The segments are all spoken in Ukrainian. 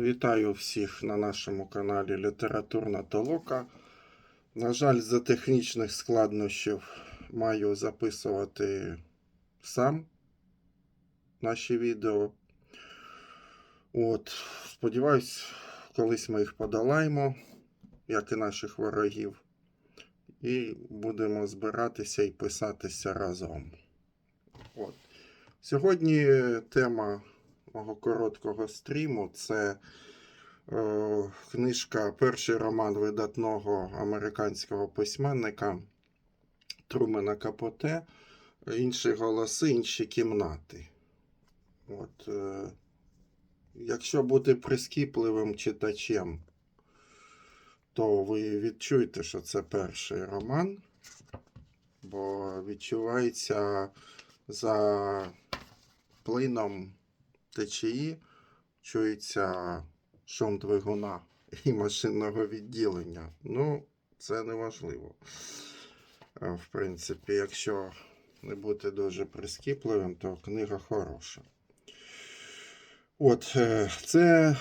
Вітаю всіх на нашому каналі Літературна Толока. На жаль, за технічних складнощів маю записувати сам наші відео. От, сподіваюсь, колись ми їх подолаємо, як і наших ворогів, і будемо збиратися і писатися разом. От. Сьогодні тема мого короткого стріму це е, книжка, перший роман видатного американського письменника Трумена Капоте. Інші голоси, інші кімнати. От, е, якщо бути прискіпливим читачем, то ви відчуєте, що це перший роман, бо відчувається за плином течії чується шум двигуна і машинного відділення. Ну, це не важливо. Е, В принципі, якщо не бути дуже прискіпливим, то книга хороша. От, е, це,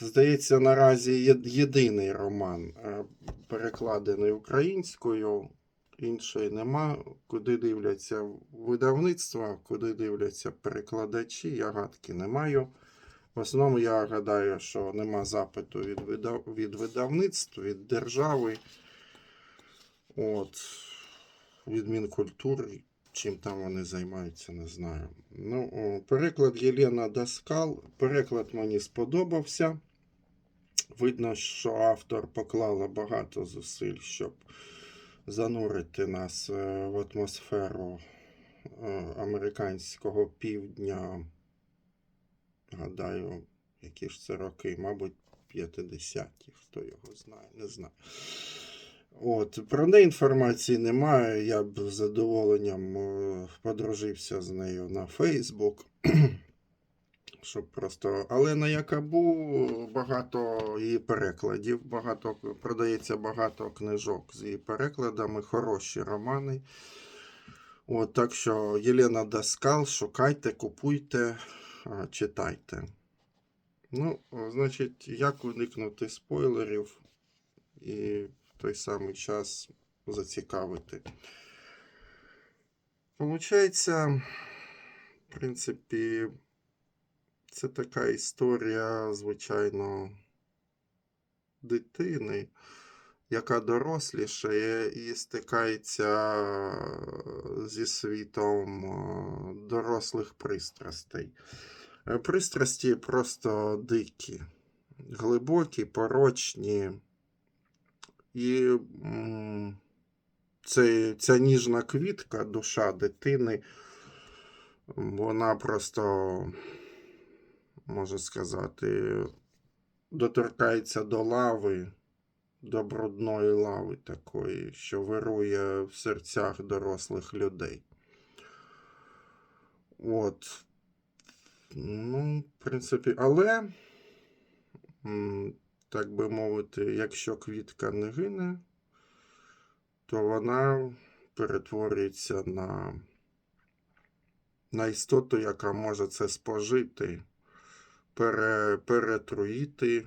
здається, наразі єдиний роман, е, перекладений українською. Іншої нема. Куди дивляться видавництва, куди дивляться перекладачі, я гадки не маю. В основному я гадаю, що нема запиту від, видав... від видавництв, від держави, от, від Мінкультури. Чим там вони займаються, не знаю. Ну, о, переклад Єлена Даскал. Переклад мені сподобався. Видно, що автор поклала багато зусиль, щоб занурити нас е, в атмосферу е, американського півдня. Гадаю, які ж це роки, мабуть, 50-ті, хто його знає, не знаю. От, про неї інформації немає. Я б з задоволенням е, подружився з нею на Фейсбук. Щоб просто. Але на Якабу багато її перекладів, багато продається багато книжок з її перекладами, хороші романи. От, так що Єлена Даскал, шукайте, купуйте, читайте. Ну, значить, як уникнути спойлерів і в той самий час зацікавити. Получається, в принципі, це така історія, звичайно, дитини, яка дорослішає і стикається зі світом е, дорослих пристрастей. Е, Пристрасті просто дикі, глибокі, порочні. І м, цей, ця ніжна квітка, душа дитини, вона просто, можна сказати, доторкається до лави, до брудної лави такої, що вирує в серцях дорослих людей. От. Ну, в принципі, але, так би мовити, якщо квітка не гине, то вона перетворюється на, на істоту, яка може це спожити, пере, перетруїти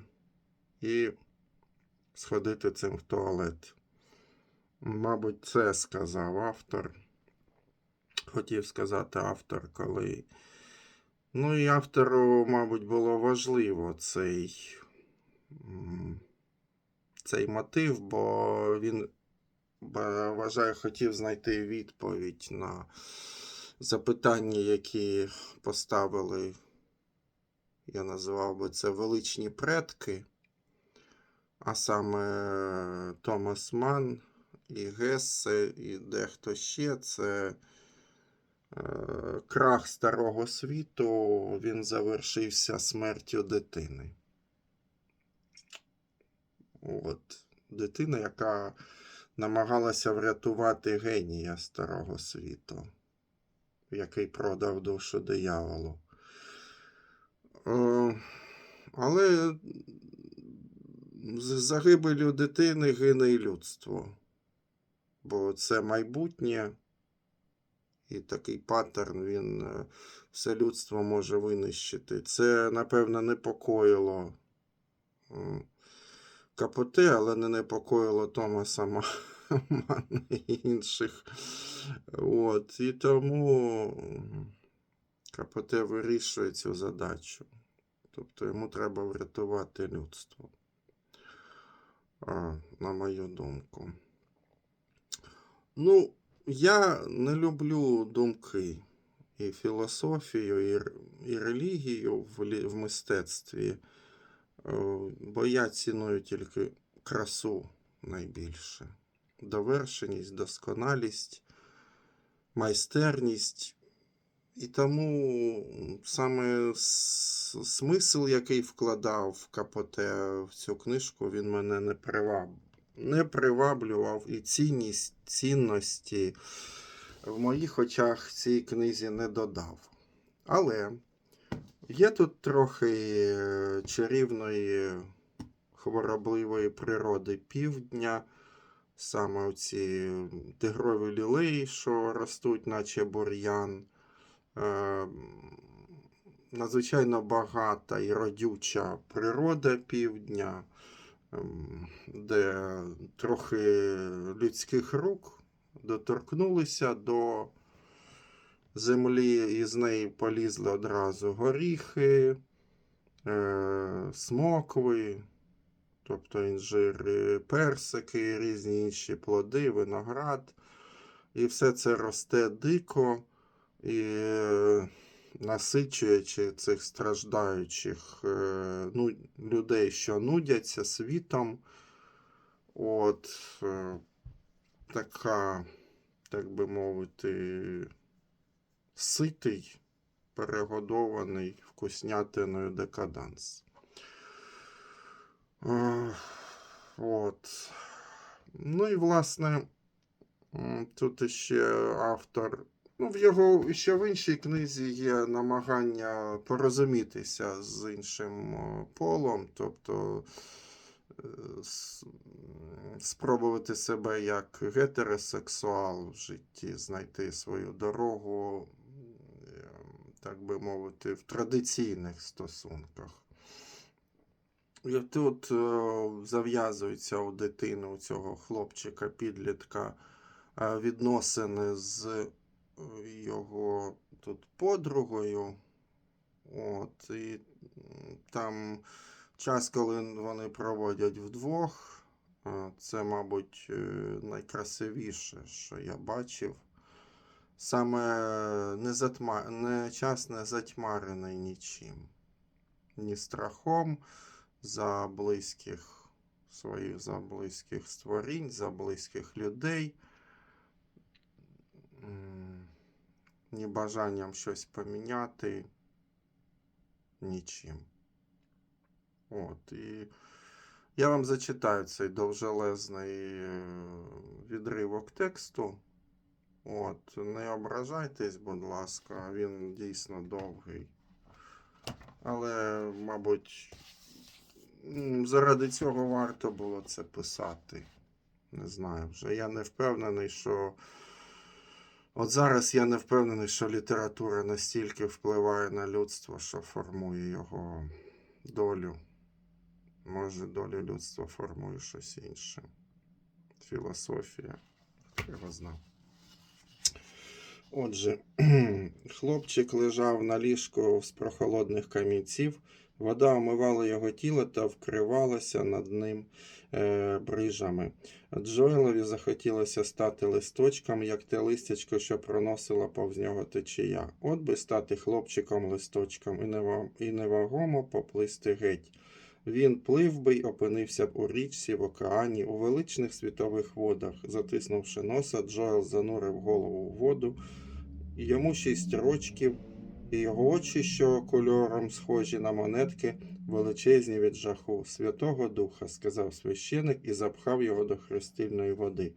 і сходити цим в туалет. Мабуть, це сказав автор. Хотів сказати автор, коли. Ну і автору, мабуть, було важливо цей, цей мотив, бо він вважаю, хотів знайти відповідь на запитання, які поставили, я називав би це величні предки, а саме Томас Ман і Гессе, і дехто ще це. Е, Крах старого світу він завершився смертю дитини. От. Дитина, яка намагалася врятувати генія старого світу, який продав душу дияволу. Е, Але з загибелю дитини гине і людство, бо це майбутнє. І такий паттерн він е, все людство може винищити. Це, напевно, непокоїло м, КПТ, але не непокоїло Томаса Ма- Мана і інших. От, і тому КПТ вирішує цю задачу. Тобто йому треба врятувати людство. А, на мою думку. Ну, я не люблю думки і філософію, і, і релігію в, в мистецтві, е, бо я ціную тільки красу найбільше. Довершеність, досконалість, майстерність. І тому саме смисл, який вкладав КПТ в цю книжку, він мене не приваб... не приваблював і цінність цінності в моїх очах цій книзі не додав. Але є тут трохи е, чарівної хворобливої природи півдня, саме ці тигрові лілеї, що ростуть, наче бур'ян. Е, Надзвичайно багата і родюча природа півдня, ем, де трохи людських рук доторкнулися до землі, і з неї полізли одразу горіхи, е, смокви, тобто інжири, персики, різні інші плоди, виноград. І все це росте дико і насичуючи цих страждаючих е, ну, людей, що нудяться світом. От е, така, так би мовити, ситий, перегодований вкуснятиною декаданс. Е, От. Ну і власне, тут іще автор. Ну, в його ще в іншій книзі є намагання порозумітися з іншим е, полом, тобто е, спробувати себе як гетеросексуал в житті, знайти свою дорогу, так би мовити, в традиційних стосунках. І тут е, зав'язуються у дитини, у цього хлопчика, підлітка, е, відносини з його тут подругою. От, і там час, коли вони проводять вдвох, це, мабуть, е, найкрасивіше, що я бачив. Саме не, затма... не час не затьмарений нічим, ні страхом за близьких своїх за близьких створінь, за близьких людей, ні бажанням щось поміняти, нічим. От, і я вам зачитаю цей довжелезний е, відривок тексту. От, не ображайтесь, будь ласка, він дійсно довгий. Але, мабуть, заради цього варто було це писати. Не знаю вже. Я не впевнений, що. От зараз я не впевнений, що література настільки впливає на людство, що формує його долю. Може, долю людства формує щось інше. Філософія. Його знав. Отже, хлопчик лежав на ліжку з прохолодних камінців, вода омивала його тіло та вкривалася над ним е, брижами. Джоелові захотілося стати листочком, як те листячко, що проносила повз нього течія. От би стати хлопчиком листочком і, нева- і невагомо поплисти геть. Він плив би й опинився б у річці, в океані, у величних світових водах. Затиснувши носа, Джоел занурив голову у воду. Йому шість рочків, і його очі, що кольором схожі на монетки, величезні від жаху. Святого Духа, сказав священик і запхав його до хрестильної води.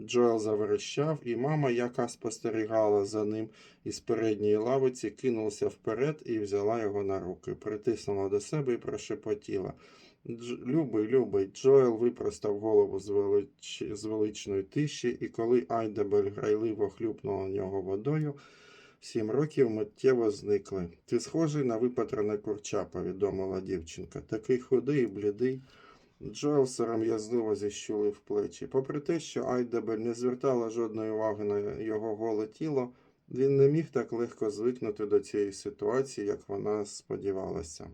Джоел заверещав, і мама, яка спостерігала за ним із передньої лавиці, кинулася вперед і взяла його на руки, притиснула до себе і прошепотіла. Дж... Любий, любий, Джоел випростав голову з, велич... з величної тиші, і коли Айдебель грайливо хлюпнула нього водою, Сім років миттєво зникли. Ти схожий на випатрене курча, повідомила дівчинка. Такий худий і блідий. Джоел сором'язливо зіщулив плечі. Попри те, що Айдебель не звертала жодної уваги на його голе тіло, він не міг так легко звикнути до цієї ситуації, як вона сподівалася.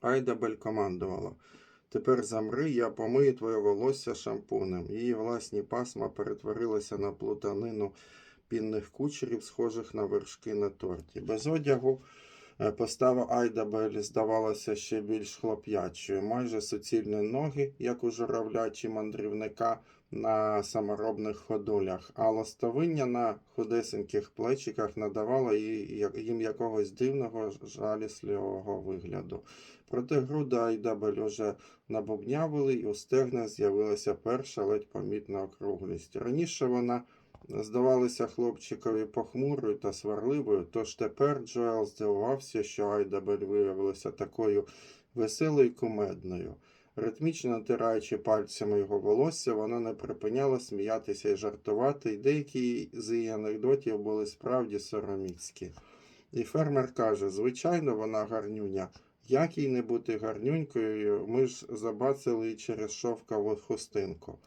Айдабель командувала. Тепер замри, я помию твоє волосся шампунем. Її власні пасма перетворилися на плутанину пінних кучерів, схожих на вершки на торті. Без одягу е, постава Айдабель здавалася ще більш хлоп'ячою. Майже суцільні ноги, як у журавля чи мандрівника на саморобних ходулях, а ластовиння на худесеньких плечиках надавало їй- їм якогось дивного жалісливого вигляду. Проте груди Айдабель уже набубнявили, і у стегна з'явилася перша ледь помітна округлість. Раніше вона здавалася хлопчикові похмурою та сварливою, тож тепер Джоел здивувався, що Айдабель виявилася такою веселою і кумедною. Ритмічно натираючи пальцями його волосся, вона не припиняла сміятися і жартувати, і деякі з її анекдотів були справді сороміцькі. І фермер каже: звичайно, вона гарнюня. Як їй не бути гарнюнькою, ми ж забацали її через шовкову хустинку.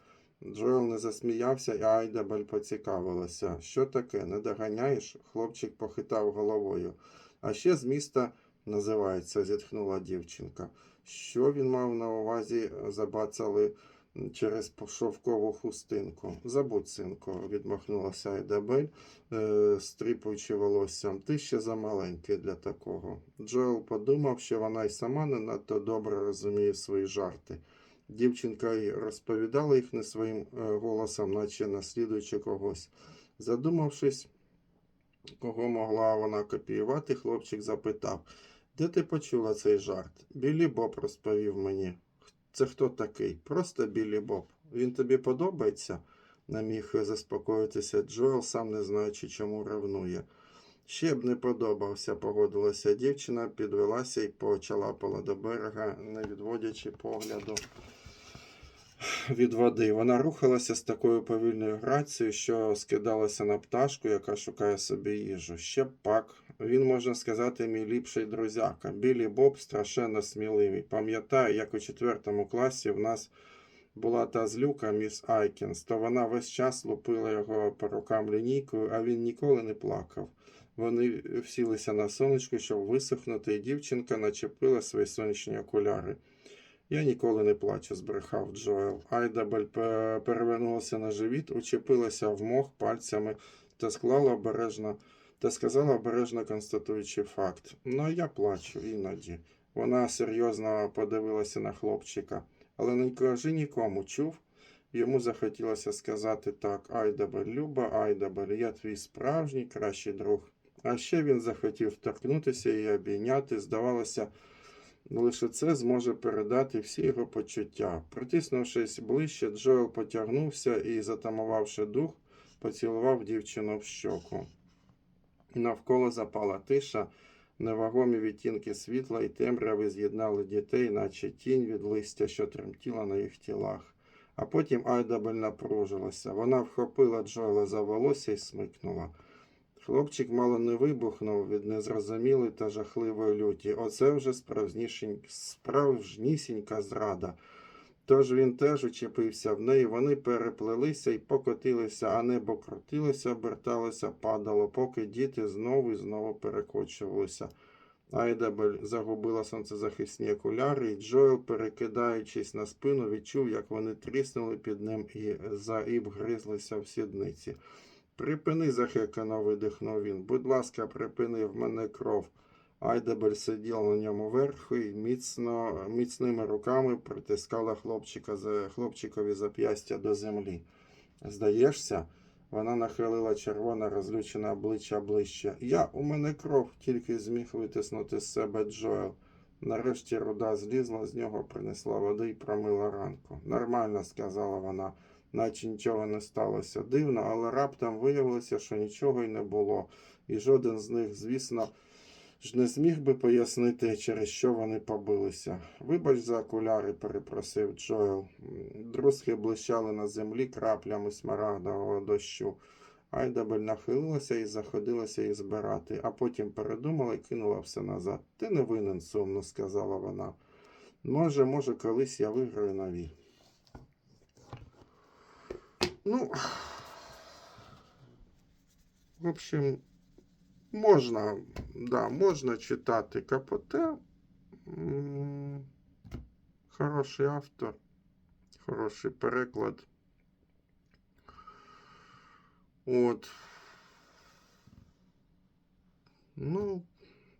Джоел не засміявся, і Айдабель поцікавилася. Що таке, не доганяєш? Хлопчик похитав головою. А ще з міста називається, зітхнула дівчинка. Що він мав на увазі, забацали через шовкову хустинку? Забудь, синку, відмахнулася Айдабель, е, стріпуючи волоссям. Ти ще замаленький для такого. Джоел подумав, що вона й сама не надто добре розуміє свої жарти. Дівчинка й розповідала їх не своїм е, голосом, наче наслідуючи когось. Задумавшись, кого могла вона копіювати, хлопчик запитав, де ти почула цей жарт? Білі Боб розповів мені. Це хто такий? Просто Білі Боб. Він тобі подобається? Не міг заспокоїтися Джоел, сам не знаючи, чому ревнує. Ще б не подобався, погодилася дівчина, підвелася і почалапала до берега, не відводячи погляду від води. Вона рухалася з такою повільною грацією, що скидалася на пташку, яка шукає собі їжу. Ще пак. Він, можна сказати, мій ліпший друзяка. Білі Боб страшенно сміливий. Пам'ятаю, як у четвертому класі в нас була та злюка міс Айкінс, то вона весь час лупила його по рукам лінійкою, а він ніколи не плакав. Вони всілися на сонечку, щоб висохнути, і дівчинка начепила свої сонячні окуляри. Я ніколи не плачу, збрехав Джоел. Айдабель перевернулася на живіт, учепилася в мох пальцями та склала обережно та сказала обережно констатуючи факт. Ну, я плачу іноді. Вона серйозно подивилася на хлопчика. Але не кажи нікому, чув? Йому захотілося сказати так: Айдабель, Люба, Айдабель, я твій справжній кращий друг. А ще він захотів торкнутися і обійняти. Здавалося, лише це зможе передати всі його почуття. Притиснувшись ближче, Джоел потягнувся і, затамувавши дух, поцілував дівчину в щоку. Навколо запала тиша, невагомі відтінки світла і темряви з'єднали дітей, наче тінь від листя, що тремтіла на їх тілах. А потім Айдабель напружилася. Вона вхопила Джоела за волосся і смикнула. Хлопчик мало не вибухнув від незрозумілої та жахливої люті. Оце вже справжнісінька зрада. Тож він теж учепився в неї, вони переплелися і покотилися, а небо крутилося, оберталося, падало, поки діти знову і знову перекочувалися. Айдабель загубила сонцезахисні окуляри, і Джоел, перекидаючись на спину, відчув, як вони тріснули під ним і за і вгризлися в сідниці. Припини, захекано видихнув він. Будь ласка, припини в мене кров. Айдебель сиділа на ньому верху і міцно, міцними руками притискала хлопчика хлопчикові зап'ястя до землі. Здаєшся, вона нахилила червоне розлючене обличчя ближче. Я, у мене кров, тільки зміг витиснути з себе Джоел. Нарешті руда злізла з нього, принесла води і промила ранку. Нормально, сказала вона, наче нічого не сталося. Дивно, але раптом виявилося, що нічого й не було, і жоден з них, звісно, ж не зміг би пояснити, через що вони побилися. Вибач за окуляри, перепросив Джоел. Друзки блищали на землі краплями смарагдового дощу. Айдабель нахилилася і заходилася їх збирати, а потім передумала і кинула все назад. Ти не винен, сумно сказала вона. Може, може, колись я виграю нові. Ну, в общем, можна, да, можна читати Капоте. Хороший автор, хороший переклад. От. Ну,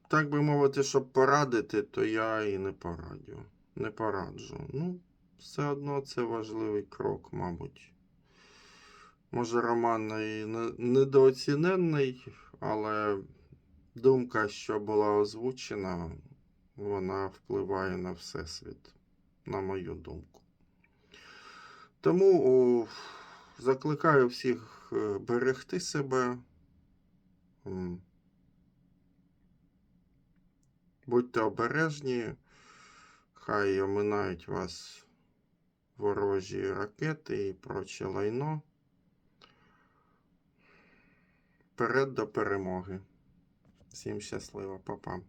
так би мовити, щоб порадити, то я і не порадю. Не пораджу. Ну, все одно це важливий крок, мабуть. Може, роман і не- недооцінений, але думка, що була озвучена, вона впливає на Всесвіт, на мою думку. Тому о, закликаю всіх е, берегти себе. Будьте обережні, хай оминають вас ворожі ракети і проче лайно. Вперед до перемоги. Всім щасливо, па-па.